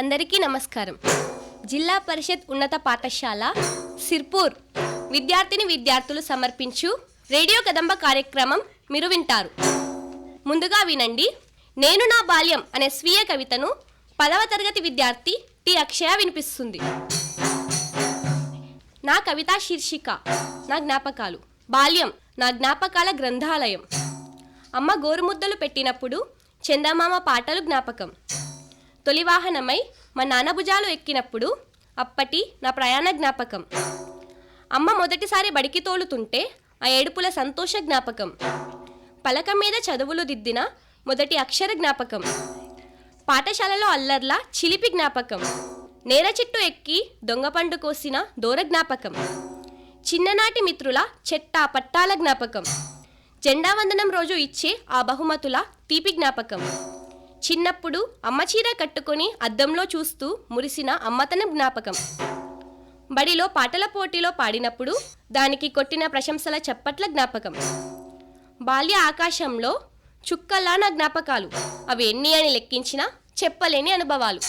అందరికీ నమస్కారం. జిల్లా పరిషత్ ఉన్నత పాఠశాల సిర్పూర్ విద్యార్థిని విద్యార్థులు సమర్పించు రేడియో కదంబ కార్యక్రమం మీరు వింటారు. ముందుగా వినండి. నేను నా బాల్యం అనే స్వీయ కవితను పదవ తరగతి విద్యార్థి టి అక్షయ వినిపిస్తుంది. నా కవితా శీర్షిక నా జ్ఞాపకాలు. బాల్యం నా జ్ఞాపకాల గ్రంథాలయం. అమ్మ గోరుముద్దలు పెట్టినప్పుడు చందమామ పాటలు జ్ఞాపకం. తొలివాహనమై మా నాన్న భుజాలు ఎక్కినప్పుడు అప్పటి నా ప్రయాణ జ్ఞాపకం. అమ్మ మొదటిసారి బడికి తోలుతుంటే ఆ ఏడుపుల సంతోష జ్ఞాపకం. పలక మీద చదువులు దిద్దిన మొదటి అక్షర జ్ఞాపకం. పాఠశాలలో అల్లర్ల చిలిపి జ్ఞాపకం. నేర చెట్టు ఎక్కి దొంగ పండు కోసిన దూర జ్ఞాపకం. చిన్ననాటి మిత్రుల చెట్టా పట్టాల జ్ఞాపకం. జెండా వందనం రోజు ఇచ్చే ఆ బహుమతుల తీపి జ్ఞాపకం. చిన్నప్పుడు అమ్మ చీర కట్టుకొని అద్దంలో చూస్తూ మురిసిన అమ్మతన జ్ఞాపకం. బడిలో పాటల పోటీలో పాడినప్పుడు దానికి కొట్టిన ప్రశంసల చప్పట్ల జ్ఞాపకం. బాల్య ఆకాశంలో చుక్కల్లా నా జ్ఞాపకాలు. అవి ఎన్ని అని లెక్కించినా చెప్పలేని అనుభవాలు.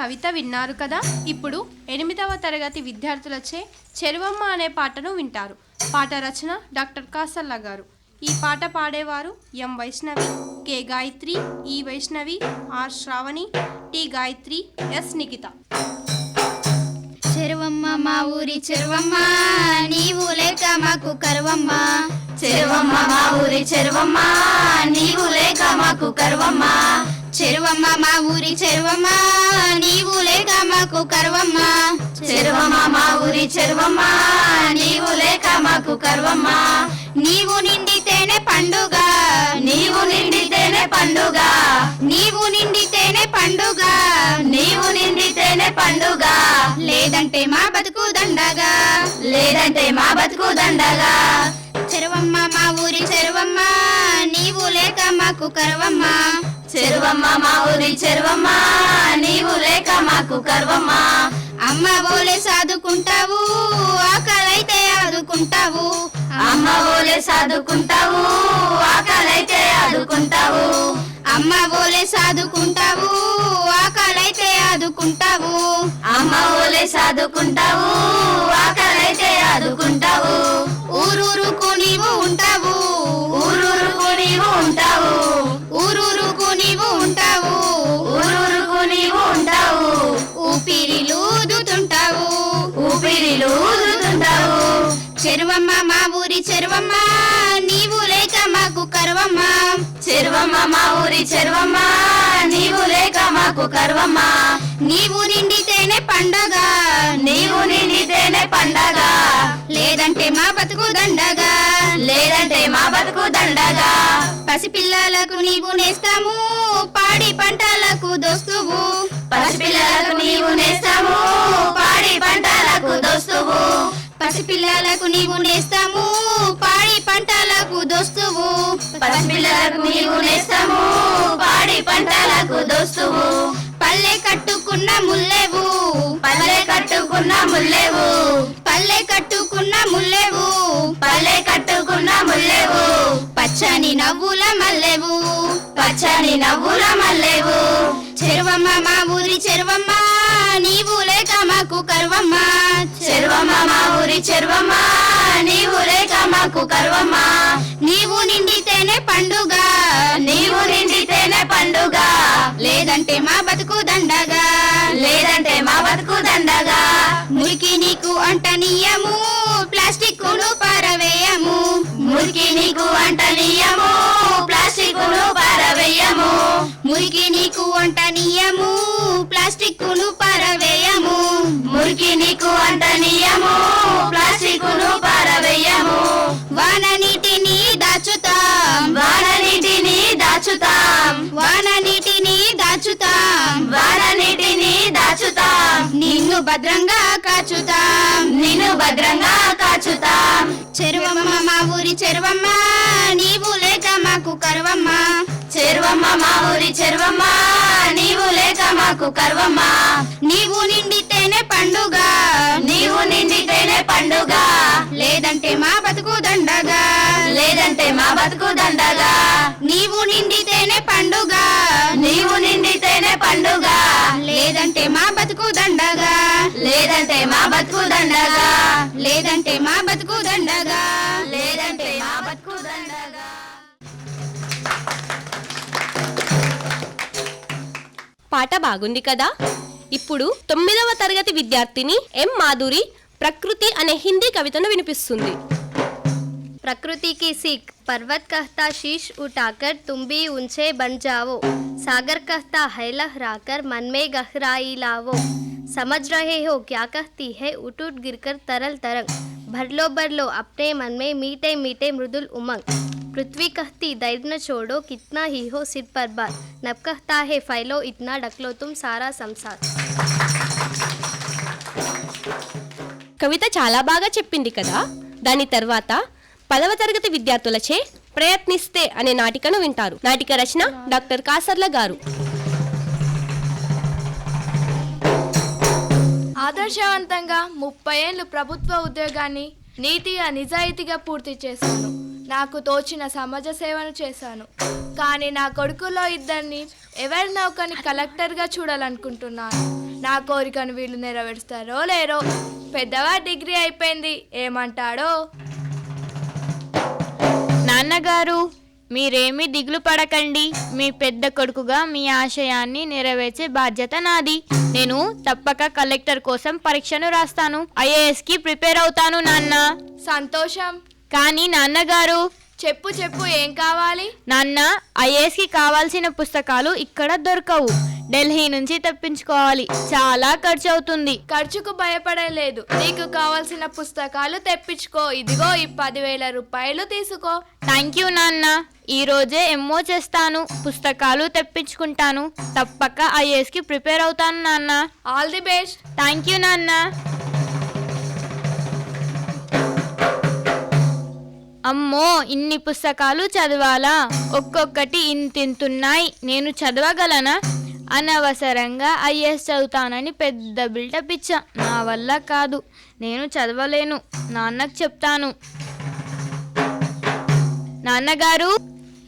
కవిత విన్నారు కదా ఇప్పుడు ఎనిమిదవ తరగతి విద్యార్థులచే చెరువమ్మ అనే పాటను వింటారు. పాట రచన డాక్టర్ కాసల్లా గారు. ఈ పాట పాడేవారు ఎం Vaishnavi K Gayatri E Vaishnavi R Shravani T Gayatri S Nikhita. చెరువమ్మ మా ఊరి చెరువమ్మ నీవు లేక మాకు కరువమ్మ. చెరువమ్మ మా ఊరి చెరువమ్మ నీవు లేక మాకు కరువమ్మ. చెరువమ్మ మా ఊరి చెరువమ్మ నీవు లేక మాకు కర్వమ్మ. చెరువమ్మ మా ఊరి చెరువమ్మ నీవు లేక మాకు కర్వమ్మ. నీవు నిండితేనే పండుగ నీవు నిండితేనే పండుగ. నీవు నిండితేనే పండుగ నీవు నిండితేనే పండుగ. లేదంటే మా బతుకు దండగా లేదంటే మా బతుకు దండగా. చెరువమ్మ మా ఊరి చెరువమ్మ నీవు లేక మాకు కరువమ్మ. చెరువమ్మ మా ఊరి చెరువమ్మ నీవు లేక మాకు కరువమ్మ అమ్మ బోలే సాదుకుంటావు ఆకలైతే ఆదుకుంటావు. అమ్మ ఓలే సాదుకుంటావు ఆకలైతే ఆదుకుంటావు. అమ్మ బోలే సాదుకుంటావు ఆకలైతే ఆదుకుంటావు. అమ్మ ఓలే సాదుకుంటావు ఆకలైతే ఆదుకుంటావు. ఊరూరుకు నీవు ఉంటావు ఊరూరుకు నీవు ఉంటావు. ఊదుతుంటావు చెరువమ్మ మా ఊరి చెరువమ్మ నీవు లేక మాకు కరువమ్మ. చెరువమ్మ మా ఊరి చెరువమ్మ నీవు లేక మాకు కరువమ్మ. నీవు నిండితేనే పండగ. నీవు నిండితేనే పండగ. లేదంటే మా బతుకు దండగా. లేదంటే మా బతుకు దండగా. పసిపిల్లలకు నీవు నేస్తాము పాడి పంటలకు దోస్తువు. పసిపిల్లలకు నీవు నేస్తాము పసిపిల్లలకు నీవు నేస్తాము పాడి పంటలకు దోస్తువు. పసిపిల్లలకు నీవు నేస్తాము పాడి పంటలకు దోస్తువు. పల్లె కట్టుకున్న ముల్లెవు పల్లె కట్టుకున్న ముల్లేవు. పల్లె కట్టుకున్న ముల్లెవు పల్లె కట్టుకున్న ముల్లేవు. పచ్చని నవ్వుల మల్లెవు పచ్చని నవ్వుల మల్లేవు. చెరువమ్మ మా ఊరి చెరువమ్మ. నీవు లేక మాకు కర్వమ్మా. చెరువమ్మ మా ఊరి చెరువమ్మ. నీవు లేక మాకు నీవు నిండితేనే పండుగ. నీవు నిండితేనే పండుగ. లేదంటే మా బతుకు దండగా. లేదంటే మా బతుకు దండగా. మురికి నీకు అంటనీయము. ప్లాస్టిక్ను పారవేయము. మురికి నీకు అంటనీయము. ప్లాస్టిక్ను పారవేయము. మురికి నీకు అంటనీయము. ప్లాస్టిక్ను పారవేయము మురికి నీకు అంటనీయము ప్లాస్టిక్ను పారవేయము. వాన నీటిని దాచుతాం. వాన నీటిని దాచుతాం. వాన నీటిని దాచుతాం. వాన నీటిని దాచుతాం. నిన్ను భద్రంగా కాచుతాం. నిన్ను భద్రంగా కాచుతాం. చెరువమ్మ మా ఊరి చెరువమ్మ నీవు లేక మాకు కరువమ్మ. చెరువమ్మ మా ఊరి చెరువమ్మ నీవు లేక మాకు కరువమ్మ. నీవు నిండితేనే పండుగ. నీవు నిండితేనే పండుగ. లేదంటే మా బతుకు దండగా. లేదంటే మా బతుకు దండగా. నీవు నిండితేనే పండుగ. నీవు నిండితేనే పండుగ. లేదంటే మా బతుకు దండగా. లేదంటే మా బతుకు దండగా. లేదంటే మా బతుకు దండగా. లేదంటే మా బతుకు దండగా. పాట బాగుంది కదా? ఇప్పుడు తొమ్మిదవ తరగతి విద్యార్థిని ఎం మాధురి ప్రకృతి అనే హిందీ కవితను వినిపిస్తుంది. प्रकृति की सीख पर्वत कहता शीश उठाकर तुम भी ऊंचे बन जाओ सागर कहता है लहराकर मन में गहराई लाओ समझ रहे हो क्या कहती है उठ उठ गिरकर तरल तरंग भर लो भर लो अपने मन में मीठे मीठे मृदुल उमंग पृथ्वी कहती धैर्य न छोड़ो कितना ही हो सिर पर बार नब कहता है फैलो इतना ढक लो तुम सारा संसार కవిత చాలా బాగా చెప్పింది కదా దాని తర్వాత పదవ తరగతి విద్యార్థులచే ప్రయత్నిస్తే అనే నాటికను వింటారు. నాటిక రచన డాక్టర్ కాసర్ల గారు. ఆదర్శవంతంగా ముప్పై ఏళ్ళు ప్రభుత్వ ఉద్యోగాన్ని నీతిగా నిజాయితీగా పూర్తి చేశాను. నాకు తోచిన సమాజ సేవను చేశాను. కానీ నా కొడుకులో ఇద్దరిని ఎవరినో ఒకరిని కలెక్టర్గా చూడాలనుకుంటున్నాను. నా కోరికను వీళ్ళు నెరవేరుస్తారో లేరో పెద్దవా డిగ్రీ అయిపోయింది. ఏమంటాడో? నాన్నగారు మీరేమీ దిగులు పడకండి. మీ పెద్ద కొడుకుగా మీ ఆశయాన్ని నెరవేర్చే బాధ్యత నాది. నేను తప్పక కలెక్టర్ కోసం పరీక్షను రాస్తాను. ఐఏఎస్కి ప్రిపేర్ అవుతాను నాన్న. సంతోషం. కానీ నాన్నగారు చెప్పు చెప్పు ఏం కావాలి? నాన్న ఐఏఎస్కి కావాల్సిన పుస్తకాలు ఇక్కడ దొరకవు. ఢిల్లీ నుంచి తెప్పించుకోవాలి. చాలా ఖర్చు అవుతుంది ఖర్చుకు భయపడలేదు. నీకు కావాల్సిన పుస్తకాలు తెప్పించుకో. ఇదిగో ఈ పదివేల రూపాయలు తీసుకో. థ్యాంక్ యూ నాన్న. ఈ రోజే ఎమ్మో చేస్తాను. పుస్తకాలు తెప్పించుకుంటాను. తప్పక ఐఏఎస్కి ప్రిపేర్ అవుతాను నాన్న. All the best thank you నాన్న. అమ్మో ఇన్ని పుస్తకాలు చదవాలా? ఒక్కొక్కటి ఇంతింతున్నాయి. నేను చదవగలనా? అనవసరంగా ఐఏఎస్ చదువుతానని పెద్ద బిల్డప్ ఇచ్చా. నా వల్ల కాదు. నేను చదవలేను. నాన్నకు చెప్తాను. నాన్నగారు!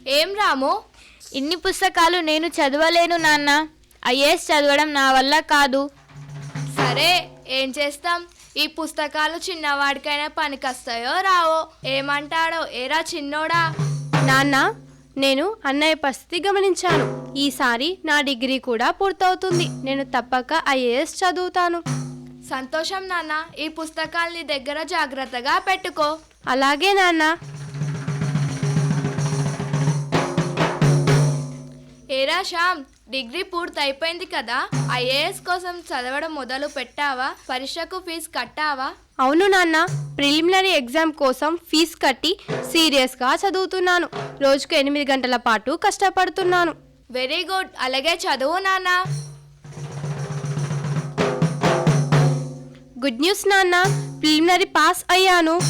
ఏం రాము? ఇన్ని పుస్తకాలు నేను చదవలేను నాన్న. ఐఏఎస్ చదవడం నా వల్ల కాదు. సరే ఏం చేస్తాం? ఈ పుస్తకాలు చిన్నవాడికైనా పనికొస్తాయో రావో? ఏమంటాడో? ఏరా చిన్నోడా? నాన్న నేను అన్నయ్య పరిస్థితి గమనించాను. ఈసారి నా డిగ్రీ కూడా పూర్తవుతుంది. నేను తప్పక ఐఏఎస్ చదువుతాను. సంతోషం నాన్న. ఈ పుస్తకాల్ని దగ్గర జాగ్రత్తగా పెట్టుకో. అలాగే నాన్న. ఏరా శ్యామ్ డిగ్రీ పూర్తి అయిపోయింది కదా ఐఏఎస్ కోసం చదవడం మొదలు పెట్టావా? పరీక్షకు ఫీజు కట్టావా? అవును నాన్న ప్రిలిమినరీ ఎగ్జామ్ కోసం ఫీజు కట్టి సీరియస్గా చదువుతున్నాను. రోజుకు ఎనిమిది గంటల పాటు కష్టపడుతున్నాను. Very good. అలాగే చదువు నాన్న. గుడ్ న్యూస్ నాన్న ప్రిలిమినరీ పాస్ అయ్యాను.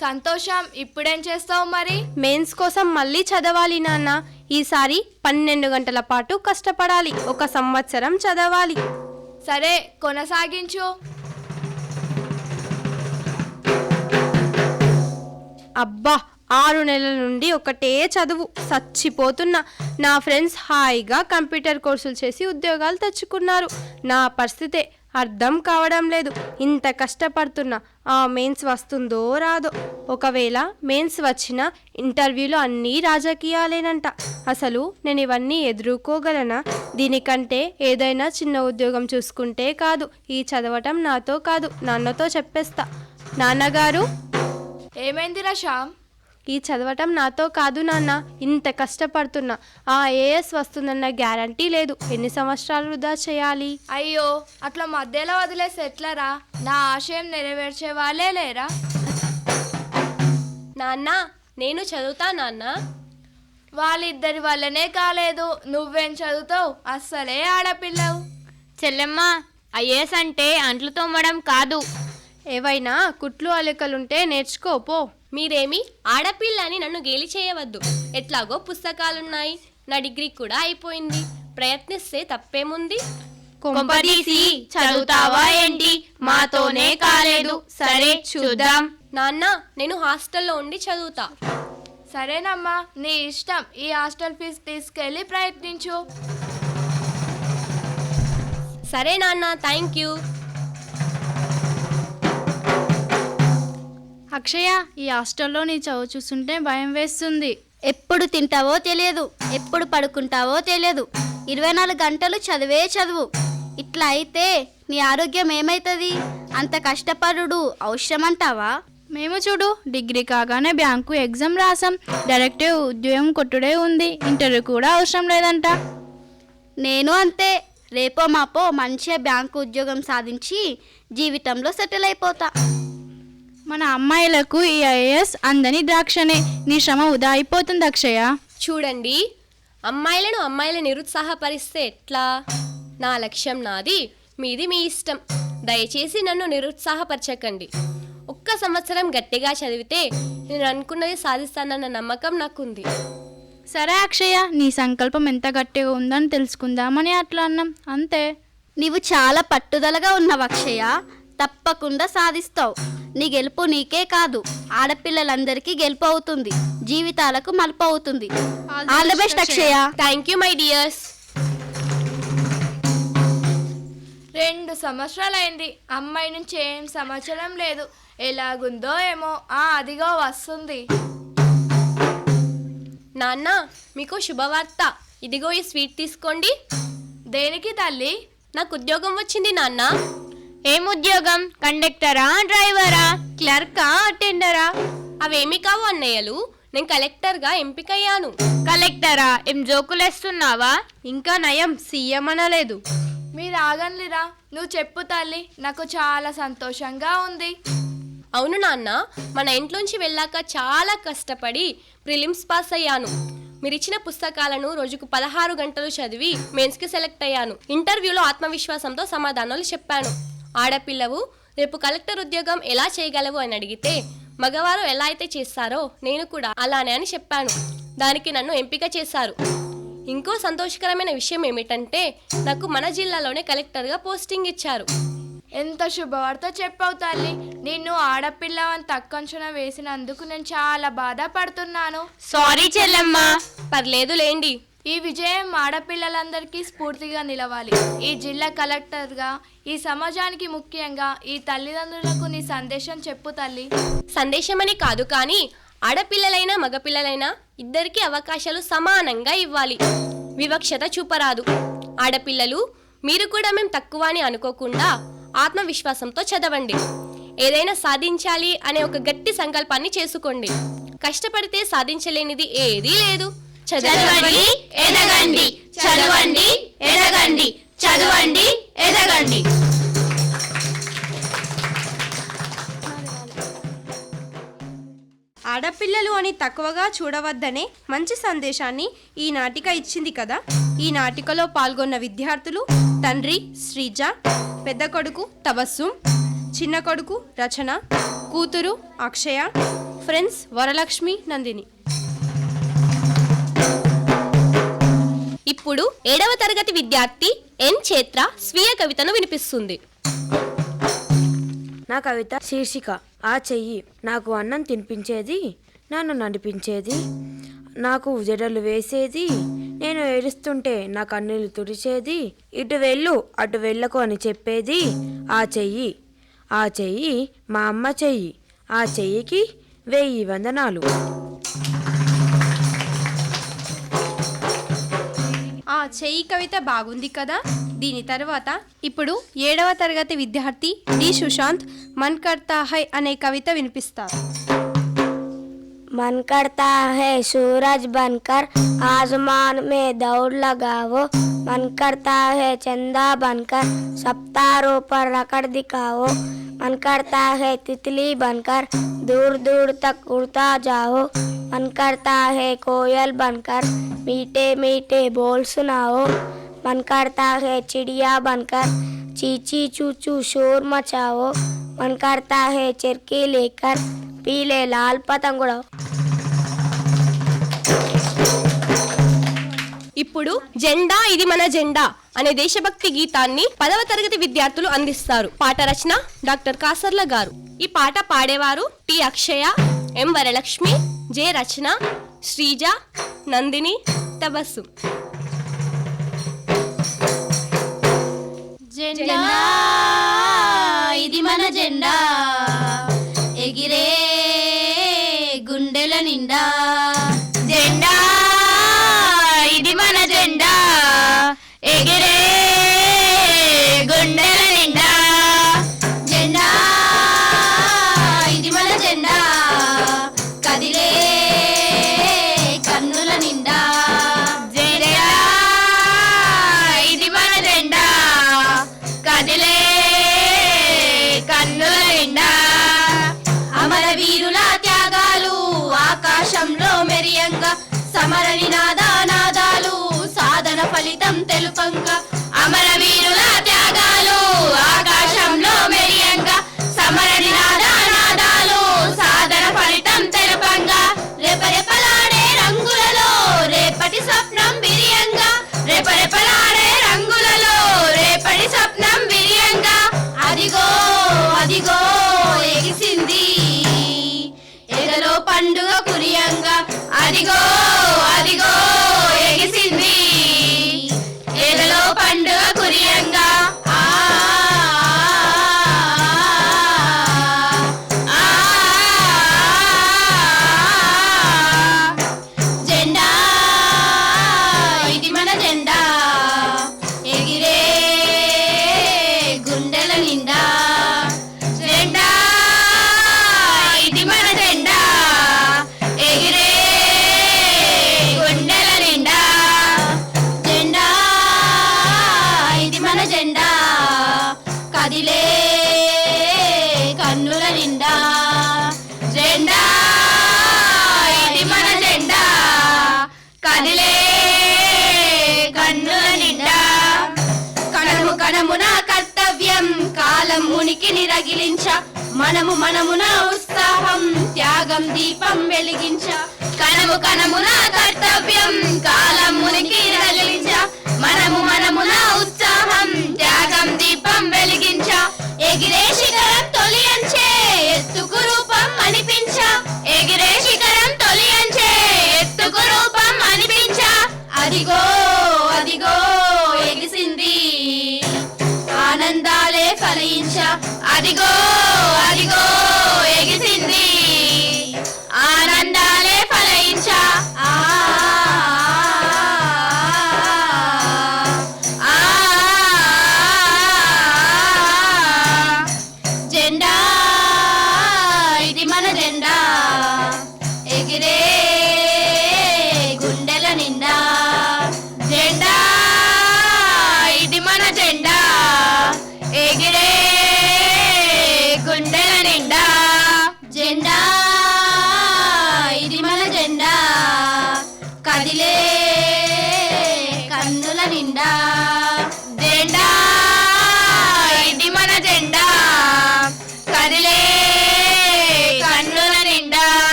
సంతోషం. ఇప్పుడేం చేస్తావు మరి? మెయిన్స్ కోసం మళ్ళీ చదవాలి నాన్న. ఈసారి పన్నెండు గంటల పాటు కష్టపడాలి. ఒక సంవత్సరం చదవాలి. సరే కొనసాగించు. అబ్బా ఆరు నెలల నుండి ఒకటే చదువు. చచ్చిపోతున్నా. నా ఫ్రెండ్స్ హాయిగా కంప్యూటర్ కోర్సులు చేసి ఉద్యోగాలు తెచ్చుకున్నారు. నా పరిస్థితే అర్థం కావడం లేదు. ఇంత కష్టపడుతున్నా ఆ మెయిన్స్ వస్తుందో రాదో. ఒకవేళ మెయిన్స్ వచ్చిన ఇంటర్వ్యూలో అన్నీ రాజకీయాలేనంట. అసలు నేను ఇవన్నీ ఎదుర్కోగలనా? దీనికంటే ఏదైనా చిన్న ఉద్యోగం చూసుకుంటే కాదు. ఈ చదవటం నాతో కాదు. నాన్నతో చెప్పేస్తా. నాన్నగారు? ఏమైందిరా శ్యామ్? ఈ చదవటం నాతో కాదు నాన్న. ఇంత కష్టపడుతున్నా. ఆ ఏఎస్ వస్తుందన్న గ్యారంటీ లేదు. ఎన్ని సంవత్సరాలు వృధా చేయాలి? అయ్యో అట్లా మధ్యలో వదిలేసి ఎట్లరా? నా ఆశయం నెరవేర్చే వాళ్ళే లేరా? నాన్న నేను చదువుతా నాన్న. వాళ్ళిద్దరి వల్లనే కాలేదు. నువ్వేం చదువుతావు? అస్సలే ఆడపిల్లవు. చెల్లెమ్మ ఐఏఎస్ అంటే అంట్లు తోమడం కాదు. ఏవైనా కుట్లు అలికలుంటే నేర్చుకో పో. మీరేమి ఆడపిల్ల అని నన్ను గేలి చేయవద్దు. ఎట్లాగో పుస్తకాలున్నాయి. నా డిగ్రీ కూడా అయిపోయింది. ప్రయత్నిస్తే తప్పేముంది? కొంపదీసి చదువుతావా ఏంటి? మాతోనే కాలేదు. సరే చూద్దాం. నాన్న నేను హాస్టల్లో ఉండి చదువుతా. సరేనమ్మా నీ ఇష్టం. ఈ హాస్టల్ ఫీజు తీసుకెళ్ళి ప్రయత్నించు. సరే నాన్న థ్యాంక్ యూ. అక్షయ ఈ హాస్టల్లో నీ చదువు చూస్తుంటే భయం వేస్తుంది. ఎప్పుడు తింటావో తెలియదు. ఎప్పుడు పడుకుంటావో తెలియదు. ఇరవై నాలుగు గంటలు చదివే చదువు. ఇట్లా అయితే నీ ఆరోగ్యం ఏమవుతుంది అంత కష్టపడుడు అవసరమంటావా? మేము చూడు డిగ్రీ కాగానే బ్యాంకు ఎగ్జామ్ రాసాం. డైరెక్ట్ ఉద్యోగం కొట్టుడే ఉంది. ఇంటర్వ్యూ కూడా అవసరం లేదంట. నేను అంతే. రేపో మాపో మంచిగా బ్యాంకు ఉద్యోగం సాధించి జీవితంలో సెటిల్ అయిపోతా. మన అమ్మాయిలకు ఈ ఐఏఎస్ అందని ద్రాక్షనే. నీ శ్రమ ఉదా అయిపోతుంది అక్షయ. చూడండి. అమ్మాయిలను అమ్మాయిలు నిరుత్సాహపరిస్తే ఎట్లా? నా లక్ష్యం నాది మీది మీ ఇష్టం. దయచేసి నన్ను నిరుత్సాహపరచకండి. ఒక్క సంవత్సరం గట్టిగా చదివితే నేను అనుకున్నది సాధిస్తానన్న నమ్మకం నాకుంది. సరే అక్షయ నీ సంకల్పం ఎంత గట్టిగా ఉందని తెలుసుకుందామని అట్లా అన్నాం. అంతే. నీవు చాలా పట్టుదలగా ఉన్నావు అక్షయ. తప్పకుండా సాధిస్తావు. నీ గెలుపు నీకే కాదు. ఆడపిల్లలందరికీ గెలుపు అవుతుంది. జీవితాలకు మలుపు అవుతుంది. All the best Akshaya. Thank you my dears రెండు సంవత్సరాలైంది. అమ్మాయి నుంచి ఏం సమాచారం లేదు. ఎలాగుందో ఏమో. ఆ అదిగో వస్తుంది. నాన్న మీకు శుభవార్త. ఇదిగో ఈ స్వీట్ తీసుకోండి. దేనికి తల్లి? నాకు ఉద్యోగం వచ్చింది నాన్న. ఏం ఉద్యోగం? కండక్టరా? డ్రైవరా? క్లర్కా? అటెండరా అవేమి కావు అన్నయ్యలు. నేను కలెక్టర్గా ఎంపికయ్యాను. కలెక్టరా? ఏం జోకులేస్తున్నావా? ఇంకా నయం సీఎం అనలేదు. మీరు ఆగండిరా. నువ్వు చెప్పు తల్లి. నాకు చాలా సంతోషంగా ఉంది. అవును నాన్న. మన ఇంట్లోంచి వెళ్ళాక చాలా కష్టపడి ప్రిలిమ్స్ పాస్ అయ్యాను మీరిచ్చిన పుస్తకాలను రోజుకు పదహారు గంటలు చదివి మెయిన్స్కి సెలెక్ట్ అయ్యాను. ఇంటర్వ్యూలో ఆత్మవిశ్వాసంతో సమాధానాలు చెప్పాను. ఆడపిల్లవు రేపు కలెక్టర్ ఉద్యోగం ఎలా చేయగలవు అని అడిగితే మగవారు ఎలా అయితే చేస్తారో నేను కూడా అలానే అని చెప్పాను. దానికి నన్ను ఎంపిక చేశారు. ఇంకో సంతోషకరమైన విషయం ఏమిటంటే నాకు మన జిల్లాలోనే కలెక్టర్గా పోస్టింగ్ ఇచ్చారు. ఎంత శుభవార్త చెప్పావు తల్లి. నిన్ను ఆడపిల్లవని తక్కువ అంచనా వేసినందుకు నేను చాలా బాధపడుతున్నాను. సారీ చెల్లమ్మా. పర్లేదు లేండి. ఈ విజయం ఆడపిల్లలందరికీ స్ఫూర్తిగా నిలవాలి. ఈ జిల్లా కలెక్టర్గా ఈ సమాజానికి ముఖ్యంగా ఈ తల్లిదండ్రులకు నీ సందేశం చెప్పు తల్లి. సందేశమని కాదు కానీ ఆడపిల్లలైనా మగపిల్లలైనా ఇద్దరికి అవకాశాలు సమానంగా ఇవ్వాలి. వివక్షత చూపరాదు. ఆడపిల్లలు మీరు కూడా మేము తక్కువ అని అనుకోకుండా ఆత్మవిశ్వాసంతో చదవండి. ఏదైనా సాధించాలి అనే ఒక గట్టి సంకల్పాన్ని చేసుకోండి. కష్టపడితే సాధించలేనిది ఏదీ లేదు. చదవండి ఎదగండి చదవండి ఎదగండి చదవండి ఎదగండి. ఆడపిల్లలు అని తక్కువగా చూడవద్దనే మంచి సందేశాన్ని ఈ నాటిక ఇచ్చింది కదా. ఈ నాటికలో పాల్గొన్న విద్యార్థులు తండ్రి శ్రీజ పెద్ద కొడుకు తబస్సుం చిన్న కొడుకు రచన కూతురు అక్షయ ఫ్రెండ్స్ వరలక్ష్మి నందిని. ఇప్పుడు ఏడవ తరగతి విద్యార్థి ఎన్ చేత్ర స్వీయ కవితను వినిపిస్తుంది. నా కవిత శీర్షిక ఆ చెయ్యి నాకు అన్నం తినిపించేది నన్ను నడిపించేది నాకు జడలు వేసేది నేను ఏడుస్తుంటే నా కన్నీళ్ళు తుడిచేది ఇటు వెళ్ళు అటు వెళ్ళకు అని చెప్పేది ఆ చెయ్యి ఆ చెయ్యి మా అమ్మ చెయ్యి ఆ చెయ్యికి వెయ్యి వందనాలు. చెయ్యి కవిత బాగుంది కదా దీని తర్వాత ఇప్పుడు ఏడవ తరగతి విద్యార్థి డి సుశాంత్ మన్ కర్తా హై అనే కవిత వినిపిస్తారు मन करता है सूरज बनकर आसमान में दौड़ लगाओ मन करता है चंदा बनकर सप्तारों पर रकड़ दिखाओ मन करता है तितली बनकर दूर दूर तक उड़ता जाओ मन करता है कोयल बनकर मीठे मीठे बोल सुनाओ मन करता है चिड़िया बनकर चीची चूचू शोर मचाओ मन करता है चिरकी लेकर पीले लाल पतंग उड़ाओ ఇప్పుడు జెండా ఇది మన జెండా అనే దేశభక్తి గీతాన్ని పదవ తరగతి విద్యార్థులు అందిస్తారు పాట రచన డాక్టర్ కాసర్ల గారు ఈ పాట పాడేవారు T Akshaya M Varalakshmi J Rachana Sreeja Nandini Tabassum. జెండా ఫలితం తెలుపంగా అమర వీరుల త్యాగాలు ఆకాశంలో మెరియంగా సమర నినాదానాదాలు సాధన ఫలితం తెలుపంగా. రెపరెపలాడే రంగులలో రేపటి స్వప్నం బిరియంగా రెపరెపలాడే రంగులలో రేపటి స్వప్నం విరియంగా. అదిగో అదిగో ఎగిసింది. ఎగలో పండుగ కురియంగా. అదిగో కాలం ఉనికిని రగిలించ మనము మనమున ఉత్సాహం త్యాగం దీపం వెలిగించ. కనము కనమున కర్తవ్యం కాలం మునికి రగిలించ మనము మనమున ఉత్సాహం త్యాగం దీపం వెలిగించ. ఎగిరే శిఖరం తొలియంచే ఎత్తుకు రూపం అనిపించ. ఎగిరే శిఖరం తొలియంచే ఎత్తుకు రూపం అనిపించ. అదిగో అదిగో. ఫలించ అదిగో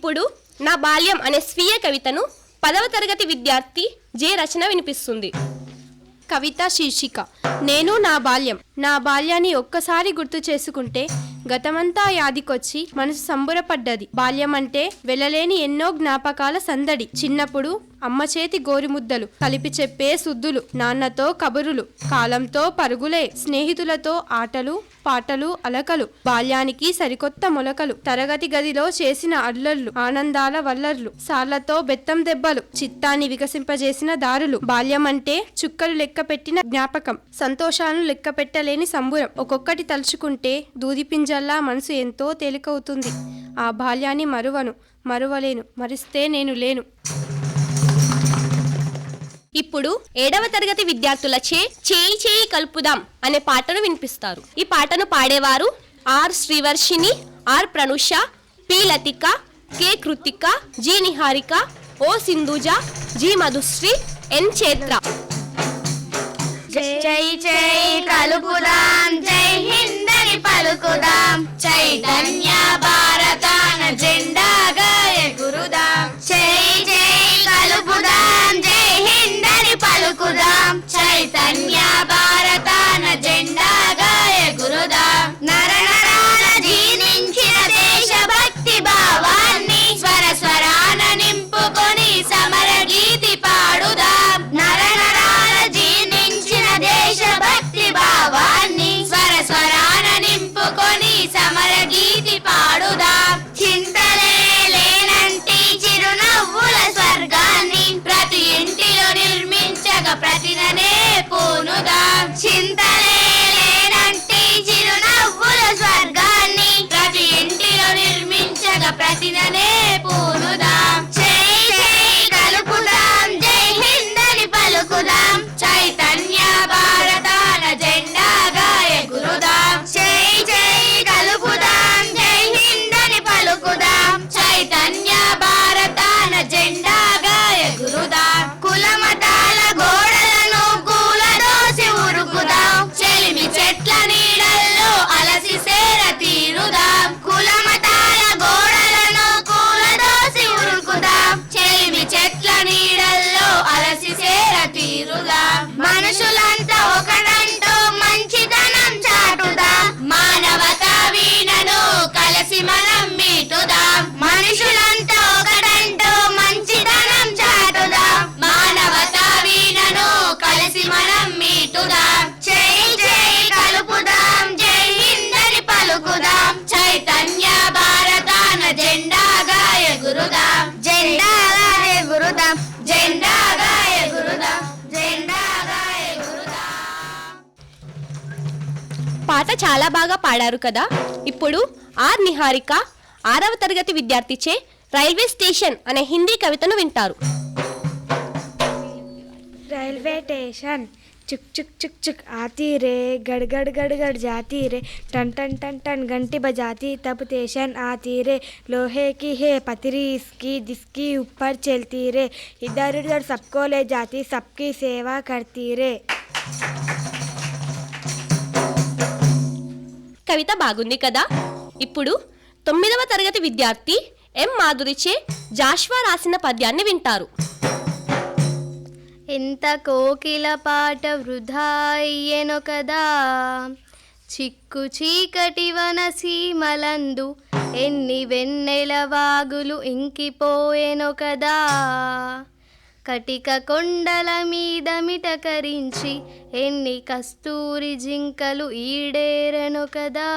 ఇప్పుడు నా బాల్యం అనే స్వీయ కవితను పదవ తరగతి విద్యార్థి జే రచన వినిపిస్తుంది. కవిత శీర్షిక నేను నా బాల్యం. నా బాల్యాన్ని ఒక్కసారి గుర్తు చేసుకుంటే గతమంతా యాదికొచ్చి మనసు సంబురపడ్డది. బాల్యం అంటే వెళ్ళలేని ఎన్నో జ్ఞాపకాల సందడి. చిన్నప్పుడు అమ్మ చేతి గోరిముద్దలు కలిపి చెప్పే సుద్దులు నాన్నతో కబురులు కాలంతో పరుగులే స్నేహితులతో ఆటలు పాటలు అలకలు బాల్యానికి సరికొత్త మొలకలు తరగతి గదిలో చేసిన అల్లర్లు ఆనందాల వల్లర్లు సార్లతో బెత్తం దెబ్బలు చిత్తాన్ని వికసింపజేసిన దారులు బాల్యం అంటే చుక్కలు లెక్క పెట్టిన జ్ఞాపకం సంతోషాలను లెక్క పెట్టలేని సంబురం. ఒక్కొక్కటి తలుచుకుంటే దూదిపింజల్లా మనసు ఎంతో తేలికవుతుంది. ఆ బాల్యాన్ని మరువను మరువలేను మరిస్తే నేను లేను. ఇప్పుడు ఏడవ తరగతి విద్యార్థులచే చేయి చేయి కలుపుదాం అనే పాటను వినిపిస్తారు. ఈ పాటను పాడేవారు R Srivarshini R Pranusha P Lathika K Krithika G Niharika O Sindhuja G Madhushri N Chaitra జై జై కలుపుదాం జై హిందని పలుకుదాం చైతన్య బాగా పాడారు కదా ఇప్పుడు ఆర్ నిహారిక ఆరవ తరగతి విద్యార్థిచే రైల్వే స్టేషన్ అనే హిందీ కవితను వింటారు రైల్వే స్టేషన్ చుక్ చుక్ చుక్ చుక్ आती रे गड़ गड़ गड़ गड़ जाती रे टन टन टन टन घंटी बजाती तब स्टेशन आती रे लोहे की है पतरी इसकी जिसकी ऊपर चलती रे इधर उधर सबको ले जाती सबकी सेवा करती रे కవిత బాగుంది కదా? ఇప్పుడు తొమ్మిదవ తరగతి విద్యార్థి ఎం మాధురిచే జాష్వా రాసిన పద్యాన్ని వింటారు. ఎంత కోకిల పాట వృధా అయ్యెను కదా చిక్కు చీకటి వనసీమలందు ఎన్ని వెన్నెల వాగులు ఇంకిపోయెను కదా కటిక కొండల మీద మిటకరించి ఎన్ని కస్తూరి జింకలు ఈడేరను కదా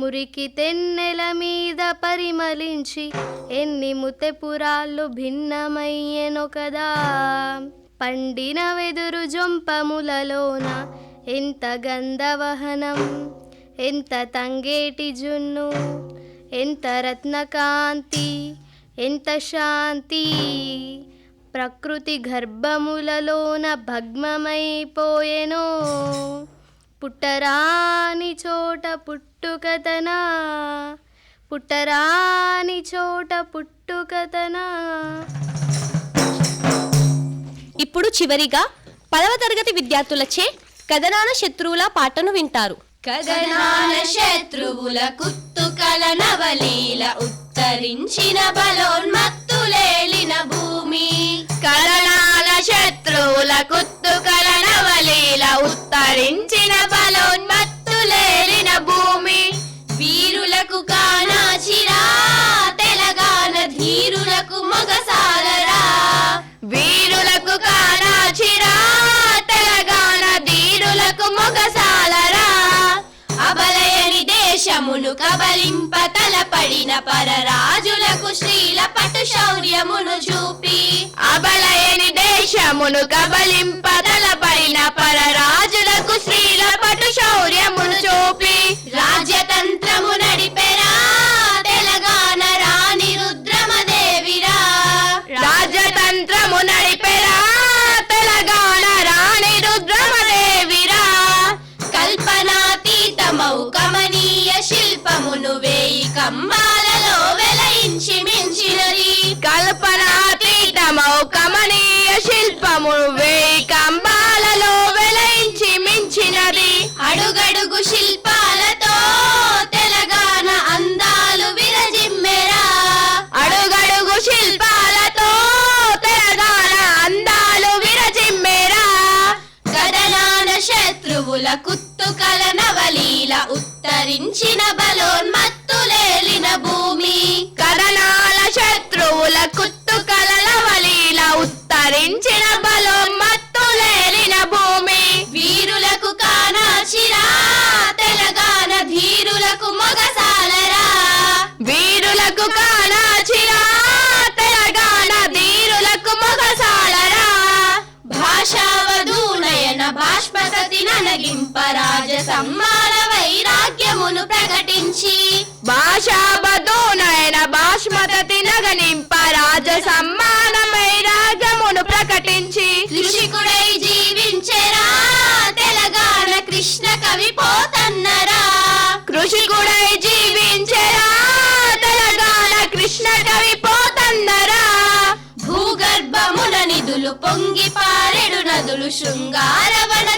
మురికి తెన్నెల మీద పరిమళించి ఎన్ని ముతెపురాళ్ళు భిన్నమయ్యెను కదా పండిన వెదురు జొంపములలోన ఎంత గంధవహనం ఎంత తంగేటి జున్ను ఎంత రత్నకాంతి ఎంత శాంతి. ప్రకృతి గర్భములలోన భగ్మమైపోయెనో పుట్టరాని చోట పుట్టుకతనా. పుట్టరాని చోట పుట్టుకతనా. ఇప్పుడు చివరిగా పదవ తరగతి విద్యార్థులచే కథనాన శత్రువుల పాటను వింటారు. కథనాల శత్రువుల కుత్తుకల నవలీల ఉత్తరించిన బలోన్మత్తులేలిన భూమి. కరణాల శత్రువుల కుత్తు నవలీల ఉత్తరించిన బలోన్మత్తులేలిన కబలింప తలపడిన పరరాజులకు శ్రీల పటు శౌర్యమును చూపి. అబలయని దేశమును కబలింప తలపడిన పరరాజులకు శ్రీల పటు శౌర్యమును చూపి. రాజ్యతంత్రమున కంబాలలో వెలయించి మించినది. కల్పనాతీతమౌ కమనీయ శిల్పము వేయి కంబాలలో వెలయించి మించినది. అడుగడుగు ಶೃಂಗಾರವನ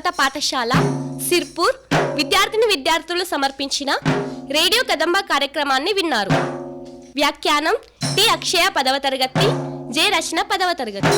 ఉన్నత పాఠశాల సిర్పూర్ విద్యార్థిని విద్యార్థులు సమర్పించిన రేడియో కదంబ కార్యక్రమాన్ని విన్నారు. వ్యాఖ్యానం టి అక్షయ పదవ తరగతి జే రచన పదవ తరగతి.